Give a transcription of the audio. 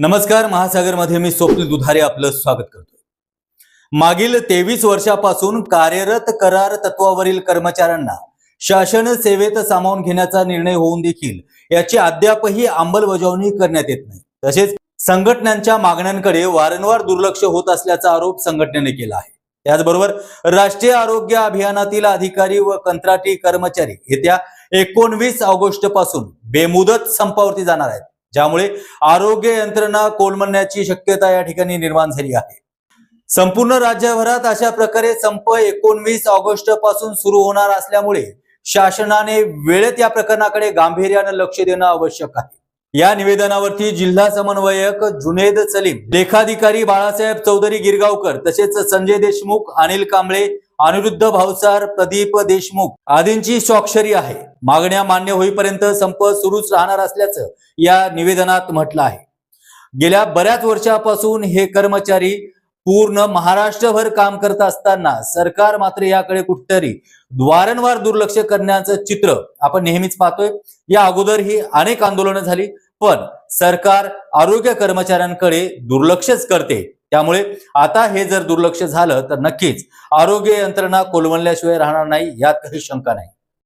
नमस्कार महासागरमध्ये मी स्वप्नील दुधारे आपलं स्वागत करतो मागील तेवीस वर्षापासून कार्यरत करार तत्वावरील कर्मचाऱ्यांना शासन सेवेत सामावून घेण्याचा निर्णय होऊन देखील याची अद्यापही अंमलबजावणी करण्यात येत नाही. तसेच संघटनांच्या मागण्यांकडे वारंवार दुर्लक्ष होत असल्याचा आरोप संघटनेने केला आहे. त्याचबरोबर राष्ट्रीय आरोग्य अभियानातील अधिकारी व कंत्राटी कर्मचारी येत्या एकोणवीस ऑगस्टपासून बेमुदत संपावरती जाणार आहेत. ज्यामुळे आरोग्य यंत्रणा कोलमडण्याची शक्यता या ठिकाणी निर्माण झाली आहे. संपूर्ण राज्यभरात अशा प्रकारे संप एकोणवीस ऑगस्टपासून सुरू होणार असल्यामुळे शासनाने वेळेत या प्रकरणाकडे गांभीर्यानं लक्ष देणं आवश्यक आहे. या निवेदनावरती जिल्हा समन्वयक जुनेद सलीम लेखाधिकारी बाळासाहेब चौधरी गिरगावकर तसेच संजय देशमुख अनिल कांबळे अनिरुद्ध भावसार प्रदीप देशमुख आदींची स्वाक्षरी आहे. मागण्या मान्य होईपर्यंत संप सुरूच राहणार असल्याचं या निवेदनात म्हटलं आहे. गेल्या बऱ्याच वर्षापासून हे कर्मचारी पूर्ण महाराष्ट्रभर काम करत असताना सरकार मात्र याकडे कुठतरी वारंवार दुर्लक्ष करण्याचं चित्र आपण नेहमीच पाहतोय. या अगोदर ही अनेक आंदोलनं झाली पण सरकार आरोग्य कर्मचाऱ्यांकडे दुर्लक्षच करते. त्यामुळे आता हे जर दुर्लक्ष झालं तर नक्कीच आरोग्य यंत्रणा कोलमल्याशिवाय राहणार नाही यात काही शंका नाही.